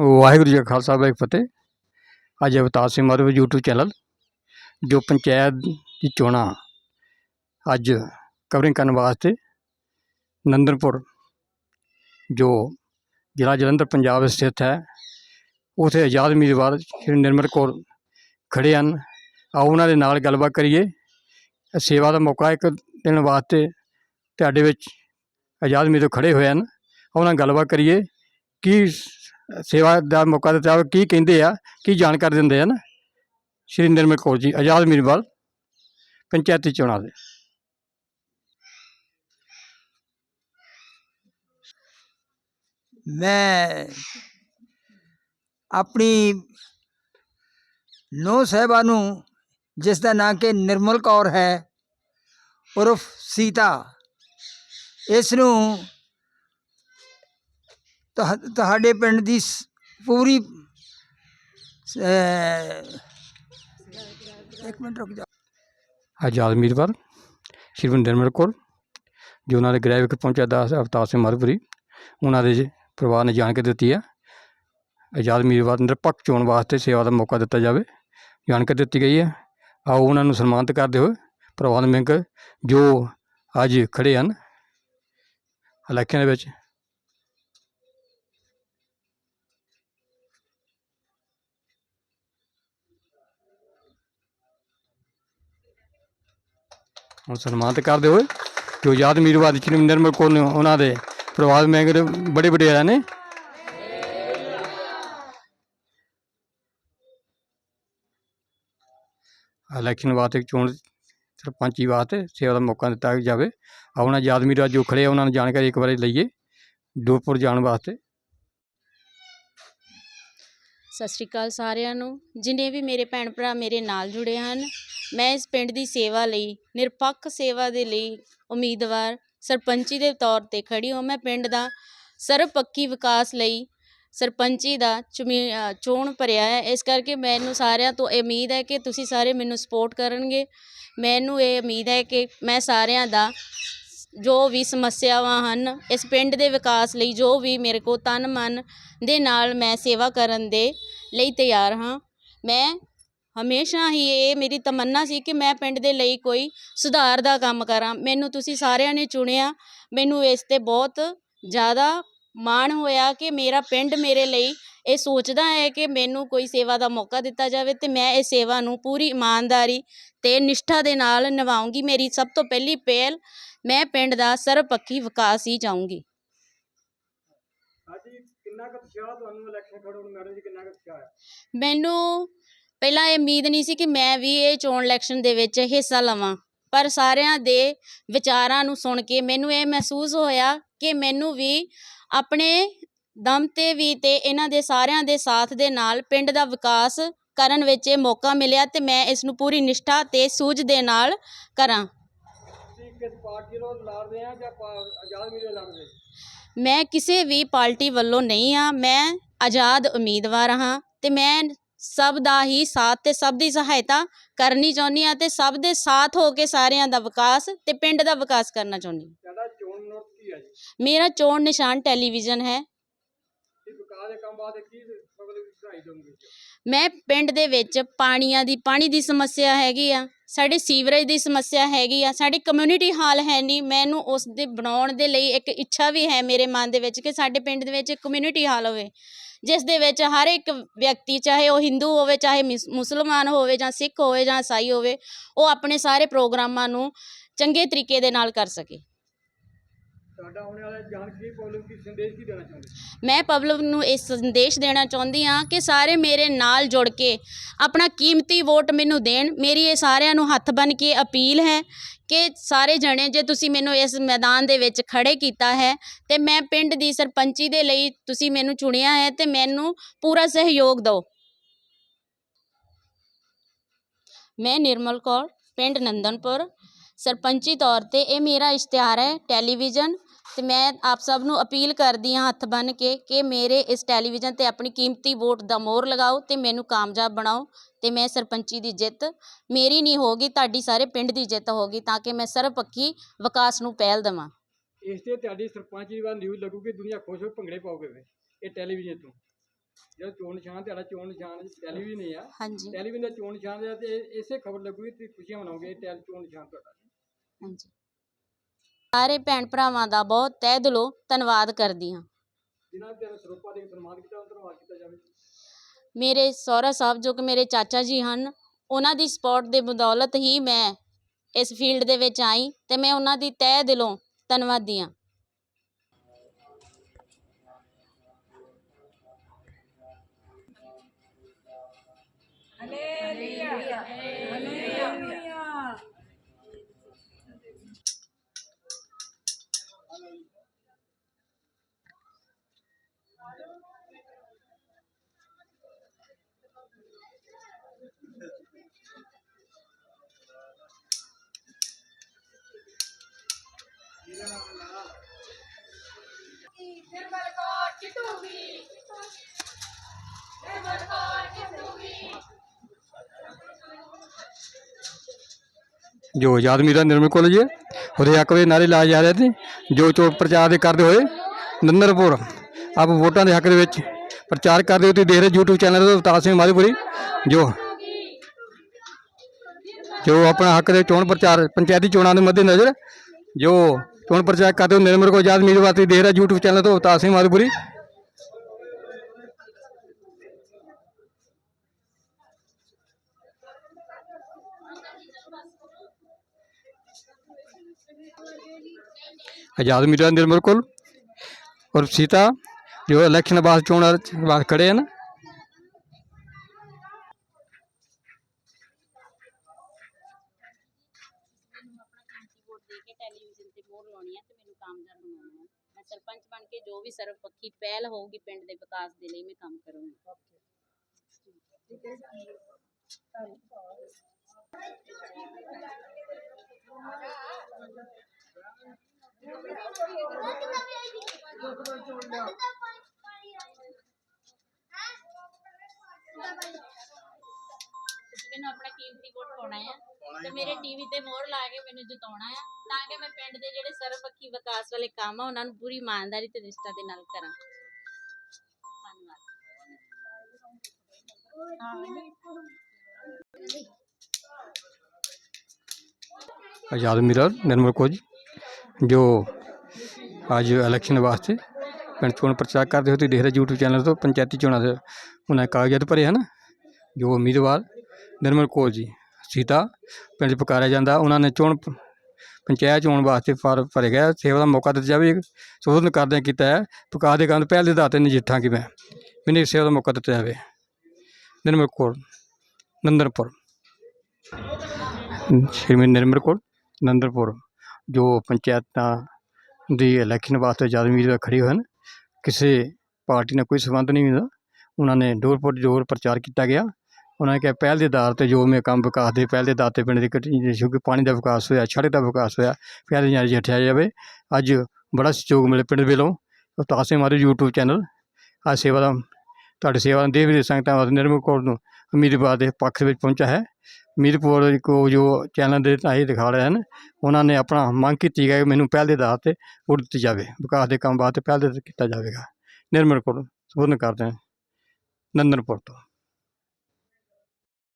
ਵਾਹਿਗੁਰੂ ਜੀ ਕਾ ਖਾਲਸਾ, ਵਾਹਿਗੁਰੂ ਫਤਿਹ। ਅੱਜ ਅਵਤਾਰ ਸਿੰਘ ਮਾਰੂ YouTube ਚੈਨਲ, ਜੋ ਪੰਚਾਇਤ ਦੀ ਚੋਣਾਂ ਅੱਜ ਕਵਰਿੰਗ ਕਰਨ ਵਾਸਤੇ ਨੰਦਨਪੁਰ, ਜੋ ਜ਼ਿਲ੍ਹਾ ਜਲੰਧਰ, ਪੰਜਾਬ ਵਿੱਚ ਸਥਿਤ ਹੈ। ਉਥੇ ਆਜ਼ਾਦ ਉਮੀਦਵਾਰ ਸ਼੍ਰੀ ਨਿਰਮਲ ਕੌਰ ਖੜੇ ਹਨ। ਆਓ ਉਹਨਾਂ ਦੇ ਨਾਲ ਗੱਲਬਾਤ ਕਰੀਏ। ਸੇਵਾ ਦਾ ਮੌਕਾ ਇੱਕ ਦੇਣ ਵਾਸਤੇ ਤੁਹਾਡੇ ਵਿੱਚ ਆਜ਼ਾਦ ਉਮੀਦਵਾਰ ਖੜੇ ਹੋਏ ਹਨ। ਉਹਨਾਂ ਨਾਲ ਗੱਲਬਾਤ ਕਰੀਏ। ਕੀ ਸੇਵਾ ਦਾ ਮੌਕਾ ਦਿੱਤਾ ਹੋਵੇ ਕੀ ਕਹਿੰਦੇ ਆ, ਕੀ ਜਾਣਕਾਰੀ ਦਿੰਦੇ ਹਨ ਸ਼੍ਰੀ ਨਿਰਮਲ ਕੌਰ ਜੀ, ਆਜ਼ਾਦ ਮੀਰਵਾਲ ਪੰਚਾਇਤੀ ਚੋਣਾਂ ਦੇ। ਮੈਂ ਆਪਣੀ ਨੌ ਸਾਹਿਬਾ ਨੂੰ, ਜਿਸ ਦਾ ਨਾਂ ਕਿ ਨਿਰਮਲ ਕੌਰ ਹੈ, ਉਰਫ ਸੀਤਾ, ਇਸ ਨੂੰ ਤੁਹਾ- ਤੁਹਾਡੇ ਪਿੰਡ ਦੀ ਸ- ਪੂਰੀ ਅਹ, ਇੱਕ ਮਿੰਟ ਰੁਕ ਜਾ। ਆਜ਼ਾਦ ਉਮੀਦਵਾਰ ਸ਼੍ਰੀ ਨਿਰਮਲ ਕੌਰ ਜੋ ਉਹਨਾਂ ਦੇ ਗ੍ਰਹਿ ਵਿਖੇ ਪਹੁੰਚਿਆ ਦਾਸ ਅਵਤਾਰ ਸਿੰਘ ਮਰਪੁਰੀ ਉਹਨਾਂ ਦੇ ਜੀ ਪਰਿਵਾਰ ਨੇ ਜਾਣਕਾਰੀ ਦਿੱਤੀ ਹੈ। ਆਜ਼ਾਦ ਉਮੀਦਵਾਰ ਨਿਰਪੱਖ ਚੋਣ ਵਾਸਤੇ ਸੇਵਾ ਦਾ ਮੌਕਾ ਦਿੱਤਾ ਜਾਵੇ। ਜਾਣਕਾਰੀ ਦਿੱਤੀ ਗਈ ਹੈ। ਆਓ ਉਹਨਾਂ ਨੂੰ ਸਨਮਾਨਿਤ ਕਰਦੇ ਹੋਏ ਪ੍ਰਵਾਨ ਮਿੰਗ ਜੋ ਅੱਜ ਖੜੇ ਹਨ ਇਲੈਕਸ਼ਨ ਦੇ ਵਿੱਚ ਹੁਣ ਸਨਮਾਨਿਤ ਕਰਦੇ ਹੋਏ, ਜੋ ਆਜ਼ਾਦ ਉਮੀਦਵਾਰ ਸ਼੍ਰੀ ਨਿਰਮਲ ਕੌਰ ਨੇ ਉਹਨਾਂ ਦੇ ਪ੍ਰਵਾਨ ਮਿੰਗ ਦੇ ਬੜੇ ਵਡੇਰਿਆਂ ਨੇ। ਇਲੈਕਸ਼ਨ ਵਾਸਤੇ ਚੋਣ ਸਰਪੰਚੀ ਵਾਸਤੇ ਸੇਵਾ ਦਾ ਮੌਕਾ ਦਿੱਤਾ ਜਾਵੇ। ਆਉਣਾ ਆਜ਼ਾਦ ਉਮੀਦਵਾਰ ਜੋ ਖੜੇ ਉਹਨਾਂ ਨੂੰ ਜਾਣਕਾਰੀ ਇੱਕ ਵਾਰੀ ਲਈਏ। ਡੋਪੁਰ ਜਾਣ ਵਾਸਤੇ। ਸਤਿ ਸ਼੍ਰੀ ਅਕਾਲ ਸਾਰਿਆਂ ਨੂੰ। ਜਿੰਨੇ ਵੀ ਮੇਰੇ ਭੈਣ ਭਰਾ ਮੇਰੇ ਨਾਲ ਜੁੜੇ ਹਨ ਮੈਂ ਇਸ ਪਿੰਡ ਦੀ ਸੇਵਾ ਲਈ, ਨਿਰਪੱਖ ਸੇਵਾ ਦੇ ਲਈ ਉਮੀਦਵਾਰ, ਸਰਪੰਚੀ ਦੇ ਤੌਰ ਤੇ ਖੜੀ ਹਾਂ ਮੈਂ ਪਿੰਡ ਦਾ ਸਰਬਪੱਖੀ ਵਿਕਾਸ ਲਈ ਸਰਪੰਚੀ ਦਾ ਚੁਮੀ- ਚੋਣ ਭਰਿਆ ਹੈ। ਇਸ ਕਰਕੇ ਮੈਨੂੰ ਸਾਰਿਆਂ ਤੋਂ ਇਹ ਉਮੀਦ ਹੈ ਕਿ ਤੁਸੀਂ ਸਾਰੇ ਮੈਨੂੰ ਸਪੋਰਟ ਕਰਨਗੇ। ਮੈਨੂੰ ਇਹ ਉਮੀਦ ਹੈ ਕਿ ਮੈਂ ਸਾਰਿਆਂ ਦਾ ਜੋ ਵੀ ਸਮੱਸਿਆਵਾਂ ਹਨ ਇਸ ਪਿੰਡ ਦੇ ਵਿਕਾਸ ਲਈ, ਜੋ ਵੀ ਮੇਰੇ ਕੋਲ ਤਨ ਮਨ ਦੇ ਨਾਲ ਮੈਂ ਸੇਵਾ ਕਰਨ ਦੇ ਲਈ ਤਿਆਰ ਹਾਂ। ਮੈਂ ਹਮੇਸ਼ਾ ਹੀ ਇਹ ਮੇਰੀ ਤਮੰਨਾ ਸੀ ਕਿ ਮੈਂ ਪਿੰਡ ਦੇ ਲਈ ਕੋਈ ਸੁਧਾਰ ਦਾ ਕੰਮ ਕਰਾਂ। ਮੈਨੂੰ ਤੁਸੀਂ ਸਾਰਿਆਂ ਨੇ ਚੁਣਿਆ। ਮੈਨੂੰ ਇਸ ਤੇ ਬਹੁਤ ਜ਼ਿਆਦਾ ਮਾਣ ਹੋਇਆ ਕਿ ਮੇਰਾ ਪਿੰਡ ਮੇਰੇ ਲਈ ਇਹ ਸੋਚਦਾ ਹੈ ਕਿ ਮੈਨੂੰ ਕੋਈ ਸੇਵਾ ਦਾ ਮੌਕਾ ਦਿੱਤਾ ਜਾਵੇ ਤੇ ਮੈਂ ਇਹ ਸੇਵਾ ਨੂੰ ਪੂਰੀ ਇਮਾਨਦਾਰੀ ਤੇ ਨਿਸ਼ਠਾ ਦੇ ਨਾਲ ਨਿਭਾਉਂਗੀ ਮੇਰੀ ਸਭ ਤੋਂ ਪਹਿਲੀ ਪਹਿਲ ਮੈਂ ਪਿੰਡ ਦਾ ਸਰਬਪੱਖੀ ਵਿਕਾਸ ਹੀ ਚਾਹੂੰਗੀ। ਹਾਂਜੀ ਕਿੰਨਾ ਕੁ ਉਤਸ਼ਾਹ ਤੁਹਾਨੂੰ ਇਲੈਕਸ਼ਨ ਖੜੋਣ ਮੈਡਮ ਜੀ ਕਿੰਨਾ ਕੁ ਉਤਸ਼ਾਹ ਹੈ? ਮੈਨੂੰ ਪਹਿਲਾਂ ਇਹ ਉਮੀਦ ਨਹੀਂ ਸੀ ਕਿ ਮੈਂ ਵੀ ਇਹ ਚੋਣ ਇਲੈਕਸ਼ਨ ਦੇ ਵਿੱਚ ਹਿੱਸਾ ਲਵਾਂ, ਪਰ ਸਾਰਿਆਂ ਦੇ ਵਿਚਾਰਾਂ ਨੂੰ ਸੁਣ ਕੇ ਮੈਨੂੰ ਇਹ ਮਹਿਸੂਸ ਹੋਇਆ ਕਿ ਮੈਨੂੰ ਵੀ ਆਪਣੇ ਦਮ ਤੇ ਵੀ ਤੇ ਇਹਨਾਂ ਦੇ ਸਾਰਿਆਂ ਦੇ ਸਾਥ ਦੇ ਨਾਲ ਪਿੰਡ ਦਾ ਵਿਕਾਸ ਕਰਨ ਵਿੱਚ ਇਹ ਮੌਕਾ ਮਿਲਿਆ ਤੇ ਮੈਂ ਇਸ ਨੂੰ ਪੂਰੀ ਨਿਸ਼ਠਾ ਤੇ ਸੂਝ ਦੇ ਨਾਲ ਕਰਾਂ। ਤੁਸੀਂ ਕਿਸ ਪਾਰਟੀ ਨੂੰ ਆ ਜਾਂ ਆਜ਼ਾਦ ਉਮੀਦਵਾਰ ਲੜਦੇ ਮੈਂ ਕਿਸੇ ਵੀ ਪਾਰਟੀ ਵੱਲੋਂ ਨਹੀਂ ਆ ਮੈਂ ਆਜ਼ਾਦ ਉਮੀਦਵਾਰ ਹਾਂ ਤੇ ਮੈਂ ਸਭ ਦਾ ਹੀ ਸਾਥ ਤੇ ਸਭ ਦੀ ਸਹਾਇਤਾ ਕਰਨੀ ਚਾਹੁੰਦੀ ਆ ਤੇ ਸਭ ਦੇ ਸਾਥ ਹੋ ਕੇ ਸਾਰਿਆਂ ਦਾ ਵਿਕਾਸ ਤੇ ਪਿੰਡ ਦਾ ਵਿਕਾਸ ਕਰਨਾ ਚਾਹੁੰਦੀ ਹਾਂ। ਤੁਹਾਡਾ ਚੋਣ ਨੋਟ ਕੀ ਹੈ ਜੀ ਮੇਰਾ ਚੋਣ ਨਿਸ਼ਾਨ ਟੈਲੀਵਿਜ਼ਨ ਹੈ ਇਹ ਵਿਕਾਸ ਦੇ ਕੰਮ ਵਾਸਤੇ ਕੀ ਪਬਲਿਕ ਸੁਝਾਈ ਦੋਗੇ ਮੈਂ ਪਿੰਡ ਦੇ ਵਿੱਚ ਪਾਣੀਆਂ ਦੀ, ਪਾਣੀ ਦੀ ਸਮੱਸਿਆ ਹੈਗੀ ਆ, ਸਾਡੇ ਸੀਵਰੇਜ ਦੀ ਸਮੱਸਿਆ ਹੈਗੀ ਆ, ਸਾਡੀ ਕਮਿਊਨਿਟੀ ਹਾਲ ਹੈ ਨਹੀਂ, ਮੈਨੂੰ ਉਸ ਦੇ ਬਣਾਉਣ ਦੇ ਲਈ ਇੱਕ ਇੱਛਾ ਵੀ ਹੈ ਮੇਰੇ ਮਨ ਦੇ ਵਿੱਚ ਕਿ ਸਾਡੇ ਪਿੰਡ ਦੇ ਵਿੱਚ ਇੱਕ ਕਮਿਊਨਿਟੀ ਹਾਲ ਹੋਵੇ, ਜਿਸ ਦੇ ਵਿੱਚ ਹਰ ਇੱਕ ਵਿਅਕਤੀ, ਚਾਹੇ ਉਹ ਹਿੰਦੂ ਹੋਵੇ, ਚਾਹੇ ਮਿਸ- ਮੁਸਲਮਾਨ ਹੋਵੇ ਜਾਂ ਸਿੱਖ ਹੋਵੇ ਜਾਂ ਈਸਾਈ ਹੋਵੇ, ਉਹ ਆਪਣੇ ਸਾਰੇ ਪ੍ਰੋਗਰਾਮਾਂ ਨੂੰ ਚੰਗੇ ਤਰੀਕੇ ਦੇ ਨਾਲ ਕਰ ਸਕੇ। ਤੁਹਾਡਾ ਆਉਣ ਵਾਲਾ ਜਾਣਕਾਰੀ ਪਬਲਿਕ ਕੀ ਸੰਦੇਸ਼ ਕੀ ਦੇਣਾ ਚਾਹੁੰਦੇ ਮੈਂ ਪਬਲਿਕ ਨੂੰ ਇਹ ਸੰਦੇਸ਼ ਦੇਣਾ ਚਾਹੁੰਦੀ ਹਾਂ ਕਿ ਸਾਰੇ ਮੇਰੇ ਨਾਲ ਜੁੜ ਕੇ ਆਪਣਾ ਕੀਮਤੀ ਵੋਟ ਮੈਨੂੰ ਦੇਣ। ਮੇਰੀ ਇਹ ਸਾਰਿਆਂ ਨੂੰ ਹੱਥ ਬਨ ਕੇ ਅਪੀਲ ਹੈ ਕਿ ਸਾਰੇ ਜਣੇ, ਜੇ ਤੁਸੀਂ ਮੈਨੂੰ ਇਸ ਮੈਦਾਨ ਦੇ ਵਿੱਚ ਖੜੇ ਕੀਤਾ ਹੈ, ਤੇ ਮੈਂ ਪਿੰਡ ਦੀ ਸਰਪੰਚੀ ਦੇ ਲਈ ਤੁਸੀਂ ਮੈਨੂੰ ਚੁਣਿਆ ਹੈ ਤੇ ਮੈਨੂੰ ਪੂਰਾ ਸਹਿਯੋਗ ਦਿਓ। ਮੈਂ ਨਿਰਮਲ ਕੌਰ, ਪਿੰਡ ਨੰਦਨਪੁਰ। ਸਰਪੰਚੀ ਤੌਰ ਤੇ ਇਹ ਮੇਰਾ ਇਸ਼ਤਿਹਾਰ ਹੈ ਟੈਲੀਵਿਜ਼ਨ। ਤੇ ਮੈਂ ਆਪ ਸਭ ਨੂੰ ਅਪੀਲ ਕਰਦੀ ਹਾਂ ਹੱਥ ਬੰਨ੍ਹ ਕੇ ਕਿ ਮੇਰੇ ਇਸ ਟੈਲੀਵਿਜ਼ਨ ਤੇ ਆਪਣੀ ਕੀਮਤੀ ਵੋਟ ਦਾ ਮੋਹਰ ਲਗਾਓ ਤੇ ਮੈਨੂੰ ਕਾਮਯਾਬ ਬਣਾਓ ਤੇ ਮੈਂ ਸਰਪੰਚੀ ਦੀ ਜਿੱਤ ਮੇਰੀ ਨਹੀਂ ਹੋਗੀ ਤੁਹਾਡੀ ਸਾਰੇ ਪਿੰਡ ਦੀ ਜਿੱਤ ਹੋਗੀ ਤਾਂ ਕਿ ਮੈਂ ਸਰਬਪੱਖੀ ਵਿਕਾਸ ਨੂੰ ਪਹਿਲ ਦੇਵਾਂ। ਇਸ ਤੇ ਤੁਹਾਡੀ ਸਰਪੰਚ ਦੀ ਵਾਰ ਨਿਊਜ਼ ਲੱਗੂਗੀ ਦੁਨੀਆ ਖੁਸ਼ ਹੋ ਭੰਗੜੇ ਪਾਓਗੇ ਵੇ ਇਹ ਟੈਲੀਵਿਜ਼ਨ ਤੋਂ। ਜਿਹੜਾ ਚੋਣ ਨਿਸ਼ਾਨ ਤੁਹਾਡਾ ਚੋਣ ਨਿਸ਼ਾਨ ਟੈਲੀਵਿਜ਼ਨ ਆ। ਹਾਂਜੀ। ਟੈਲੀਵਿਜ਼ਨ ਦਾ ਚੋਣ ਨਿਸ਼ਾਨ ਤੇ ਇਸੇ ਖਬਰ ਲੱਗੂਗੀ ਤੇ ਖੁਸ਼ੀਆਂ ਮਨਾਓਗੇ ਇਹ ਟੈਲ ਚੋਣ ਨਿਸ਼ਾਨ ਤੁਹਾਡਾ। ਹਾਂਜੀ। ਸਾਰੇ ਭੈਣ ਭਰਾਵਾਂ ਦਾ ਬਹੁਤ ਤਹਿ ਦਿਲੋਂ ਧੰਨਵਾਦ ਕਰਦੀ ਹਾਂ। ਜਿਨ੍ਹਾਂ ਨੇ ਤੇਰੇ ਸਰੂਪਾ ਦੇ ਸਨਮਾਨ ਕੀਤਾ ਉਹਨਾਂ ਦਾ ਧੰਨਵਾਦ ਕੀਤਾ ਜਾਵੇ। ਮੇਰੇ ਸਹੁਰਾ ਸਾਹਿਬ ਜੋ ਕਿ ਮੇਰੇ ਚਾਚਾ ਜੀ ਹਨ ਉਹਨਾਂ ਦੀ ਸਪੋਰਟ ਦੇ ਬਦੌਲਤ ਹੀ ਮੈਂ ਇਸ ਫੀਲਡ ਦੇ ਵਿੱਚ ਆਈ ਤੇ ਮੈਂ ਉਹਨਾਂ ਦੀ ਤਹਿ ਦਿਲੋਂ ਧੰਨਵਾਦੀ ਹਾਂ। ਜੋ ਆਜ਼ਾਦ ਮੀਰਾ ਨਿਰਮਲ ਕਾਲਜ ਹੈ ਉਹਦੇ ਹੱਕ ਦੇ ਨਾਰੇ ਲਾਏ ਜਾ ਰਹੇ ਸੀ, ਜੋ ਚੋਣ ਪ੍ਰਚਾਰ ਦੇ ਕਰਦੇ ਹੋਏ ਨੰਦਨਪੁਰ ਆਪ ਵੋਟਾਂ ਦੇ ਹੱਕ ਦੇ ਵਿੱਚ ਪ੍ਰਚਾਰ ਕਰਦੇ ਹੋ ਤੁਸੀਂ ਦੇਖ ਰਹੇ YouTube ਚੈਨਲ ਤੋਂ ਅਵਤਾਰ ਸਿੰਘ ਮਾਧੋਪੁਰੀ, ਜੋ ਜੋ ਆਪਣਾ ਹੱਕ ਦੇ ਚੋਣ ਪ੍ਰਚਾਰ, ਪੰਚਾਇਤੀ ਚੋਣਾਂ ਦੇ ਮੱਦੇ ਨਜ਼ਰ ਜੋ ਚੋਣ ਪ੍ਰਚਾਰ ਕਰਦੇ ਹੋ ਨਿਰਮਲ ਕੋ ਆਜ਼ਾਦ ਮੀਰ ਵਾਸਤੇ ਦੇਖ ਰਹੇ YouTube ਚੈਨਲ ਤੋਂ ਅਵਤਾਰ ਸਿੰਘ ਮਾਧੋਪੁਰੀ ਆਜ਼ਾਦ ਮੀਰਾ ਨਿਰਮਲ ਕੋਲ ਔਰ ਸੀਤਾ ਜੋ ਇਲੈਕਸ਼ਨ ਬਾਅਦ ਚੋਣਾਂ ਬਾਅਦ ਖੜੇ ਹਨ ਮੈਨੂੰ ਆਪਣਾ ਕੀਮਤੀ ਵੋਟ ਦੇ ਕੇ ਟੈਲੀਵਿਜ਼ਨ ਤੇ ਮੋਹਰ ਲਾਉਣੀ ਹੈ ਤੇ ਮੈਨੂੰ ਕਾਮਯਾਬ ਬਣਾਉਣਾ ਹੈ ਮੈਂ ਸਰਪੰਚ ਬਣ ਕੇ ਜੋ ਵੀ ਸਰਵਪੱਖੀ ਪਹਿਲ ਹੋਊਗੀ ਪਿੰਡ ਦੇ ਵਿਕਾਸ ਦੇ ਲਈ ਮੈਂ ਕੰਮ ਕਰੂੰਗੀ। ਤੁਸੀਂ ਮੈਨੂੰ ਆਪਣਾ ਕੀਮਤੀ ਵੋਟ ਪਾਉਣਾ ਹੈ ਤੇ ਮੇਰੇ ਟੀਵੀ ਤੇ ਮੋਹਰ ਲਾ ਕੇ ਮੈਨੂੰ ਜਿਤਾਉਣਾ ਆ ਤਾਂ ਕਿ ਮੈਂ ਪਿੰਡ ਦੇ ਜਿਹੜੇ ਸਰਵਪੱਖੀ ਵਿਕਾਸ ਵਾਲੇ ਕੰਮ ਆ, ਉਹਨਾਂ ਨੂੰ ਪੂਰੀ ਇਮਾਨਦਾਰੀ ਤੇ ਨਿਸ਼ਠਾ ਦੇ ਨਾਲ ਕਰਾਂ। ਧੰਨਵਾਦ। ਆਜ਼ਾਦ ਮੀਰਾ ਨਿਰਮਲ ਕੋਜ ਜੋ ਅੱਜ ਇਲੈਕਸ਼ਨ ਵਾਸਤੇ ਪਿੰਡ ਚੋਣ ਪ੍ਰਚਾਰ ਕਰਦੇ ਹੋ ਤੁਸੀਂ ਦੇਖ ਰਹੇ YouTube ਚੈਨਲ ਤੋਂ, ਪੰਚਾਇਤੀ ਚੋਣਾਂ ਦੇ ਉਹਨਾਂ ਕਾਗਜ਼ਾਤ ਭਰੇ ਹਨ। ਜੋ ਉਮੀਦਵਾਰ ਨਿਰਮਲ ਕੌਰ ਜੀ, ਸੀਤਾ ਪਿੰਡ ਪੁਕਾਰਿਆ ਜਾਂਦਾ, ਉਹਨਾਂ ਨੇ ਚੋਣ ਪ- ਪੰਚਾਇਤ ਚੋਣ ਵਾਸਤੇ ਫਾਰਮ ਭਰੇ ਗਿਆ ਸੇਵਾ ਦਾ ਮੌਕਾ ਦਿੱਤਾ ਜਾਵੇ ਸੋਧਨ ਕਰਦੇ ਕੀਤਾ ਹੈ। ਪੁਕਾਰ ਦੇ ਕੰਮ ਪਹਿਲ ਦੇ ਆਧਾਰ 'ਤੇ ਨਜਿੱਠਾਂ ਕਿ ਮੈਂ ਮੈਨੂੰ ਸੇਵਾ ਦਾ ਮੌਕਾ ਦਿੱਤਾ ਜਾਵੇ। ਨਿਰਮਲ ਕੌਰ, ਨੰਦਨਪੁਰ। ਸ਼੍ਰੀਮਤੀ ਨਿਰਮਲ ਕੌਰ ਨੰਦਨਪੁਰ ਜੋ ਪੰਚਾਇਤਾਂ ਦੀ ਇਲੈਕਸ਼ਨ ਵਾਸਤੇ ਜ਼ਿਆਦਾ ਉਮੀਦਵਾਰ ਖੜੇ ਹੋਏ ਹਨ, ਕਿਸੇ ਪਾਰਟੀ ਨਾਲ ਕੋਈ ਸੰਬੰਧ ਨਹੀਂ ਹੁੰਦਾ, ਉਹਨਾਂ ਨੇ ਡੋਰ ਪਰ ਡੋਰ ਪ੍ਰਚਾਰ ਕੀਤਾ ਗਿਆ। ਉਹਨਾਂ ਨੇ ਕਿਹਾ, ਪਹਿਲ ਦੇ ਆਧਾਰ ਤੇ ਜੋ ਮੈਂ ਕੰਮ ਵਿਕਾਸ ਦੇ, ਪਹਿਲ ਦੇ ਆਧਾਰ ਤੇ ਪਿੰਡ ਦੀ ਜਿਸ ਪਾਣੀ ਦਾ ਵਿਕਾਸ ਹੋਇਆ, ਸੜਕ ਦਾ ਵਿਕਾਸ ਹੋਇਆ, ਪਹਿਲ ਨਾਲ ਜਠਿਆ ਜਾਵੇ, ਅੱਜ ਬੜਾ ਸਹਿਯੋਗ ਮਿਲੇ ਪਿੰਡ ਵੱਲੋਂ। ਅਵਤਾਰ ਸਿੰਘ ਮਾਰੇ YouTube ਚੈਨਲ ਆ ਸੇਵਾ ਦਾ, ਤੁਹਾਡੀ ਸੇਵਾ ਦਾ ਦੇਵ ਦੇ ਸੰਗਤਾਂ ਵਾਸਤੇ, ਨਿਰਮਲ ਕੌਰ ਨੂੰ ਉਮੀਦਵਾਰ ਦੇ ਪੱਖ ਵਿੱਚ ਪਹੁੰਚਾ ਹੈ। ਉਮੀਦਵਾਰ ਕੋ ਜੋ ਚੈਨਲ ਦੇ ਰਾਹੀਂ ਦਿਖਾ ਰਹੇ ਹਨ, ਉਹਨਾਂ ਨੇ ਆਪਣਾ ਮੰਗ ਕੀਤੀ ਹੈ ਕਿ ਮੈਨੂੰ ਪਹਿਲ ਦੇ ਆਧਾਰ ਤੇ ਵੋਟ ਦਿੱਤੀ ਜਾਵੇ, ਵਿਕਾਸ ਦੇ ਕੰਮ ਵਾਸਤੇ ਪਹਿਲ ਦੇ ਕੀਤਾ ਜਾਵੇਗਾ। ਨਿਰਮਲ ਕੌਰ, ਸੰਬੋਧਨ ਕਰਦੇ ਹਾਂ। ਨੰਦਨਪੁਰ ਤੋਂ।